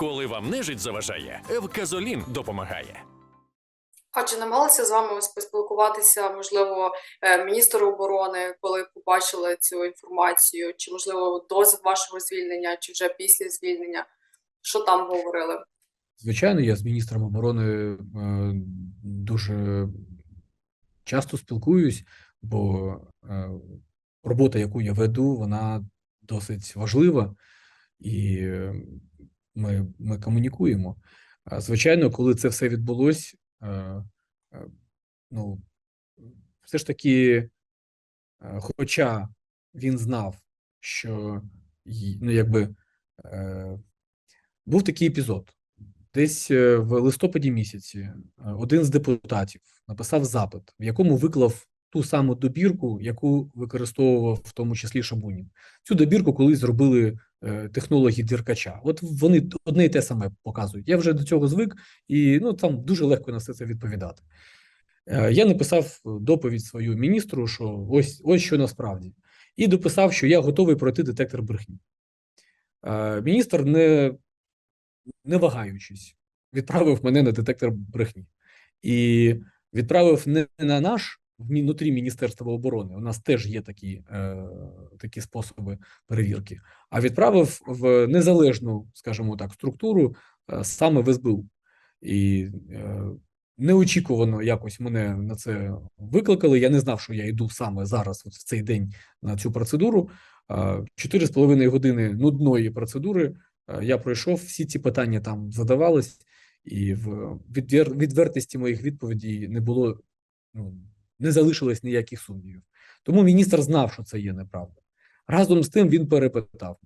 Коли вам нежить заважає, Евказолін допомагає. А чи намагалися з вами поспілкуватися, можливо, е, міністр оборони, коли побачили цю інформацію, чи можливо до вашого звільнення, чи вже після звільнення? Що там говорили? Звичайно, я з міністром оборони е, дуже часто спілкуюсь, бо е, робота, яку я веду, вона досить важлива, і ми, ми комунікуємо. Звичайно, коли це все відбулось, е, ну, все ж таки, хоча він знав, що ну, якби, е, був такий епізод. Десь е, в листопаді місяці е, один з депутатів написав запит, в якому виклав ту саму добірку, яку використовував в тому числі Шабунін. Цю добірку колись зробили е, технологи Діркача. От вони одне і те саме показують. Я вже до цього звик, і ну там дуже легко на все це відповідати. Е, Я написав доповідь свою міністру, що ось ось що насправді, і дописав, що я готовий пройти детектор брехні. Е, Міністр не не вагаючись, відправив мене на детектор брехні. І відправив не на наш внутрі Міністерства оборони. У нас теж є такі, е, такі способи перевірки, а відправив в незалежну, скажімо так, структуру е, саме в СБУ. І е, неочікувано якось мене на це викликали. Я не знав, що я йду саме зараз, от в цей день, на цю процедуру. Чотири з половиною години нудної процедури я пройшов, всі ці питання там задавались, і в відвер... відвертості моїх відповідей не було, ну, не залишилось ніяких сумнівів. Тому міністр знав, що це є неправда. Разом з тим він перепитав: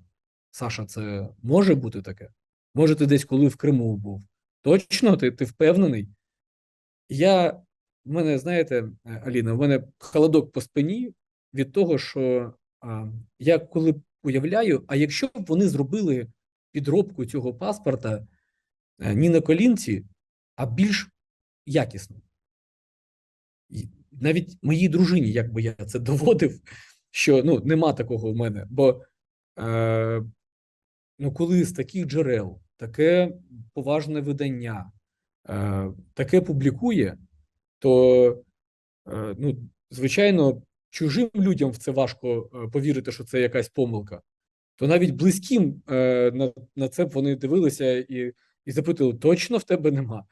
Саша, це може бути таке? Може, ти десь коли в Криму був? Точно, ти, ти впевнений? Я, в мене, знаєте, Аліна, в мене холодок по спині від того, що а, я коли уявляю, а якщо б вони зробили підробку цього паспорта е, не на колінці, а більш якісно. Навіть моїй дружині, якби я це доводив, що ну, нема такого в мене. Бо е, ну, коли з таких джерел таке поважне видання е, таке публікує, то, е, ну, звичайно, чужим людям в це важко е, повірити, що це якась помилка то навіть близьким е, на на це б вони дивилися і і запитували: точно в тебе нема?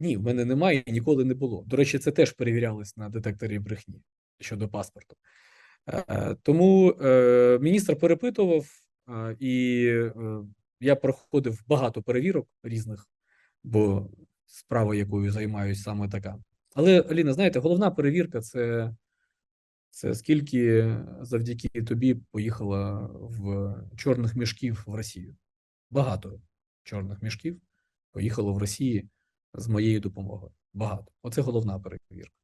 Ні, в мене немає ніколи не було. До речі, це теж перевірялось на детекторі брехні щодо паспорту. Е, тому е, міністр перепитував, е, і я проходив багато перевірок різних, бо справа, якою займаюся, саме така. Але Аліна, знаєте, головна перевірка це це скільки завдяки тобі поїхало в чорних мішків в Росію. Багато чорних мішків поїхало в Росії з моєю допомогою. Багато. Оце головна перевірка.